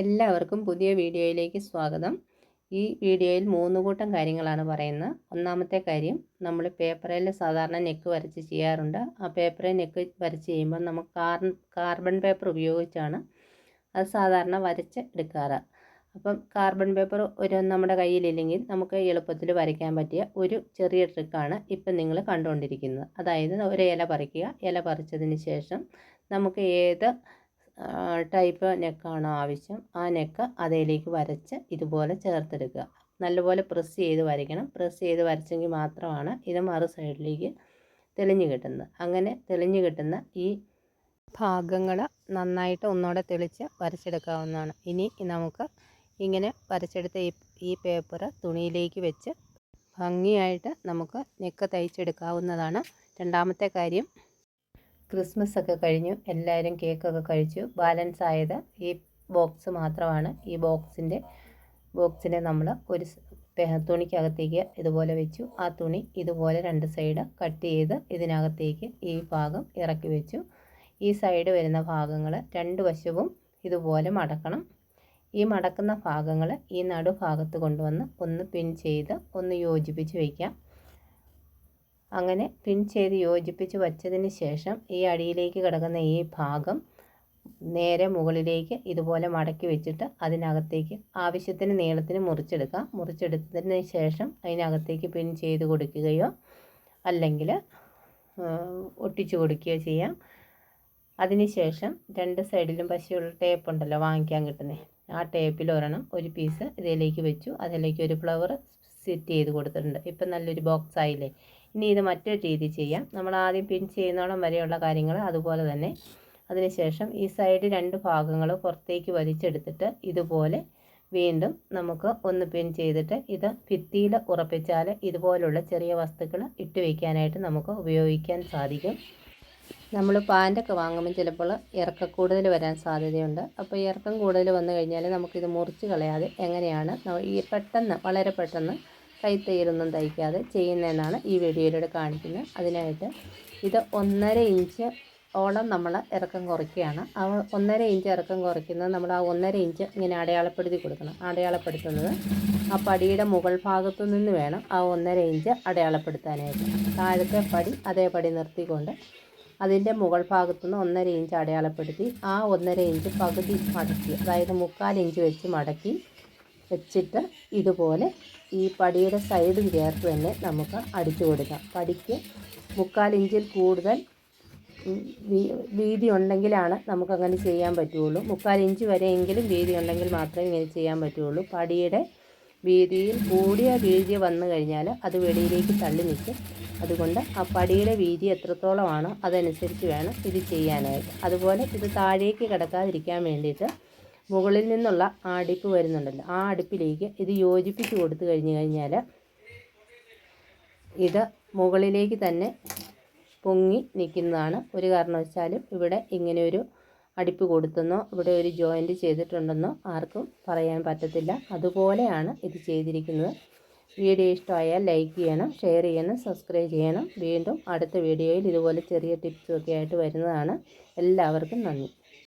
എല്ലാവർക്കും പുതിയ വീഡിയോയിലേക്ക് സ്വാഗതം. ഈ വീഡിയോയിൽ മൂന്ന് കൂട്ടം കാര്യങ്ങളാണ് പറയുന്നത്. ഒന്നാമത്തെ കാര്യം നമ്മൾ പേപ്പറിൽ സാധാരണ നെക്ക് വരച്ച് ചെയ്യാറുണ്ട്. ആ പേപ്പറിൽ നെക്ക് വരച്ച് ചെയ്യുമ്പോൾ നമുക്ക് കാർ കാർബൺ പേപ്പർ ഉപയോഗിച്ചാണ് അത് സാധാരണ വരച്ച് എടുക്കാറ്. അപ്പം കാർബൺ പേപ്പർ ഒരു നമ്മുടെ കയ്യിലില്ലെങ്കിൽ നമുക്ക് എളുപ്പത്തിൽ വരയ്ക്കാൻ പറ്റിയ ഒരു ചെറിയ ട്രിക്കാണ് ഇപ്പം നിങ്ങൾ കണ്ടുകൊണ്ടിരിക്കുന്നത്. അതായത് ഒരു ഇല പറിക്കുക. ഇല പറിച്ചതിന് ശേഷം നമുക്ക് ഏത് ടൈപ്പ് നെക്കാണോ ആവശ്യം. ആ നെക്ക് അതിലേക്ക് വരച്ച് ഇതുപോലെ ചേർത്തെടുക്കുക. നല്ലപോലെ പ്രസ് ചെയ്ത് വരയ്ക്കണം. പ്രസ് ചെയ്ത് വരച്ചെങ്കിൽ മാത്രമാണ് ഇത് മറു സൈഡിലേക്ക് തെളിഞ്ഞു കിട്ടുന്നത്. അങ്ങനെ തെളിഞ്ഞു കിട്ടുന്ന ഈ ഭാഗങ്ങൾ നന്നായിട്ട് ഒന്നുകൂടെ തെളിച്ച് വരച്ചെടുക്കാവുന്നതാണ്. ഇനി നമുക്ക് ഇങ്ങനെ വരച്ചെടുത്ത ഈ ഈ പേപ്പർ തുണിയിലേക്ക് വെച്ച് ഭംഗിയായിട്ട് നമുക്ക് നെക്ക് തയ്ച്ചെടുക്കാവുന്നതാണ്. രണ്ടാമത്തെ കാര്യം ക്രിസ്മസ് ഒക്കെ കഴിഞ്ഞു എല്ലാവരും കേക്കൊക്കെ കഴിച്ചു. ബാലൻസ് ആയത് ഈ ബോക്സ് മാത്രമാണ്. ഈ ബോക്സിന്റെ ബോക്സിനെ നമ്മൾ ഒരു തുണിക്കകത്തേക്ക് ഇതുപോലെ വെച്ചു. ആ തുണി ഇതുപോലെ രണ്ട് സൈഡ് കട്ട് ചെയ്ത് ഇതിനകത്തേക്ക് ഈ ഭാഗം ഇറക്കി വെച്ചു. ഈ സൈഡ് വരുന്ന ഭാഗങ്ങൾ രണ്ട് വശവും ഇതുപോലെ മടക്കണം. ഈ മടക്കുന്ന ഭാഗങ്ങൾ ഈ നടുഭാഗത്ത് കൊണ്ടുവന്ന് ഒന്ന് പിൻ ചെയ്ത് ഒന്ന് യോജിപ്പിച്ച് വയ്ക്കാം അങ്ങനെ പിൻ ചെയ്ത് യോജിപ്പിച്ച് വച്ചതിന് ശേഷം ഈ അടിയിലേക്ക് കിടക്കുന്ന ഈ ഭാഗം നേരെ മുകളിലേക്ക് ഇതുപോലെ മടക്കി വെച്ചിട്ട് അതിനകത്തേക്ക് ആവശ്യത്തിന് നീളത്തിന് മുറിച്ചെടുക്കുക മുറിച്ചെടുത്തതിന് ശേഷം അതിനകത്തേക്ക് പിൻ ചെയ്ത് കൊടുക്കുകയോ അല്ലെങ്കിൽ ഒട്ടിച്ചു കൊടുക്കുകയോ ചെയ്യാം. അതിനുശേഷം രണ്ട് സൈഡിലും പശയുള്ള ടേപ്പ് ഉണ്ടല്ലോ വാങ്ങിക്കാൻ കിട്ടുന്നത് ആ ടേപ്പിൽ ഒരെണ്ണം ഒരു പീസ് ഇതിലേക്ക് വെച്ചു. അതിലേക്ക് ഒരു ഫ്ലവർ സെറ്റ് ചെയ്ത് കൊടുത്തിട്ടുണ്ട്. ഇപ്പം നല്ലൊരു ബോക്സ് ആയില്ലേ? ഇനി ഇത് മറ്റൊരു രീതി ചെയ്യാം. നമ്മൾ ആദ്യം പിൻ ചെയ്യുന്നോളം വരെയുള്ള കാര്യങ്ങൾ അതുപോലെ തന്നെ അതിനുശേഷം ഈ സൈഡ് രണ്ട് ഭാഗങ്ങൾ പുറത്തേക്ക് വലിച്ചെടുത്തിട്ട് ഇതുപോലെ വീണ്ടും നമുക്ക് ഒന്ന് പിൻ ചെയ്തിട്ട് ഇത് ഭിത്തിയിൽ ഉറപ്പിച്ചാൽ ഇതുപോലുള്ള ചെറിയ വസ്തുക്കൾ ഇട്ട് വയ്ക്കാനായിട്ട് നമുക്ക് ഉപയോഗിക്കാൻ സാധിക്കും. നമ്മൾ പാന്റൊക്കെ വാങ്ങുമ്പോൾ ചിലപ്പോൾ ഇറക്കം കൂടുതൽ വരാൻ സാധ്യതയുണ്ട്. അപ്പോൾ ഇറക്കം കൂടുതൽ വന്നു കഴിഞ്ഞാൽ നമുക്കിത് മുറിച്ച് കളയാതെ എങ്ങനെയാണ്? ഈ പെട്ടെന്ന് വളരെ പെട്ടെന്ന് കൈത്തയ്യലൊന്നും തയ്ക്കാതെ ചെയ്യുന്നതെന്നാണ് ഈ വീഡിയോയിലൂടെ കാണിക്കുന്നത്. അതിനായിട്ട് ഇത് ഒന്നര ഇഞ്ച് ഓളം നമ്മൾ ഇറക്കം കുറയ്ക്കുകയാണ്. ആ ഒന്നര ഇഞ്ച് ഇറക്കം കുറയ്ക്കുന്നത് നമ്മൾ ആ ഒന്നര ഇഞ്ച് ഇങ്ങനെ അടയാളപ്പെടുത്തി കൊടുക്കണം. അടയാളപ്പെടുത്തുന്നത് ആ പടിയുടെ മുകൾ ഭാഗത്തു നിന്ന് വേണം ആ ഒന്നര ഇഞ്ച് അടയാളപ്പെടുത്താനായിട്ട്. താഴത്തെ പടി അതേ പടി നിർത്തിക്കൊണ്ട് അതിന്റെ മുകൾ ഭാഗത്തുനിന്ന് ഒന്നര ഇഞ്ച് അടയാളപ്പെടുത്തി ആ ഒന്നര ഇഞ്ച് പകുതി മടക്കി അതായത് മുക്കാൽ ഇഞ്ച് വെച്ച് മടക്കി വെച്ചിട്ട് ഇതുപോലെ ഈ പടിയുടെ സൈഡും ചേർത്ത് തന്നെ നമുക്ക് അടിച്ചു കൊടുക്കാം. പടിക്ക് മുക്കാൽ ഇഞ്ചിൽ കൂടുതൽ വീതി ഉണ്ടെങ്കിലാണ് നമുക്കങ്ങനെ ചെയ്യാൻ പറ്റുള്ളൂ. മുക്കാൽ ഇഞ്ച് വരെയെങ്കിലും വീതി ഉണ്ടെങ്കിൽ മാത്രമേ ഇങ്ങനെ ചെയ്യാൻ പറ്റുള്ളൂ. പടിയുടെ വീതിയിൽ കൂടിയ വീതി വന്നു കഴിഞ്ഞാൽ അത് വെളിയിലേക്ക് തള്ളി നിൽക്കും. അതുകൊണ്ട് ആ പടിയുടെ വീതി എത്രത്തോളമാണോ അതനുസരിച്ച് വേണം ഇത് ചെയ്യാനായിട്ട്. അതുപോലെ ഇത് താഴേക്ക് കിടക്കാതിരിക്കാൻ വേണ്ടിയിട്ട് മുകളിൽ നിന്നുള്ള ആ അടുപ്പ് വരുന്നുണ്ടല്ലോ. ആ അടുപ്പിലേക്ക് ഇത് യോജിപ്പിച്ച് കൊടുത്തു കഴിഞ്ഞ് കഴിഞ്ഞാൽ ഇത് മുകളിലേക്ക് തന്നെ പൊങ്ങി നിൽക്കുന്നതാണ്. ഒരു കാരണവശാലും ഇവിടെ ഇങ്ങനെയൊരു അടുപ്പ് കൊടുത്തെന്നോ ഇവിടെ ഒരു ജോയിന്റ് ചെയ്തിട്ടുണ്ടെന്നോ ആർക്കും പറയാൻ പറ്റത്തില്ല. അതുപോലെയാണ് ഇത് ചെയ്തിരിക്കുന്നത്. വീഡിയോ ഇഷ്ടമായാൽ ലൈക്ക് ചെയ്യണം ഷെയർ ചെയ്യണം സബ്സ്ക്രൈബ് ചെയ്യണം. വീണ്ടും അടുത്ത വീഡിയോയിൽ ഇതുപോലെ ചെറിയ ടിപ്സൊക്കെ ആയിട്ട് വരുന്നതാണ്. എല്ലാവർക്കും നന്ദി.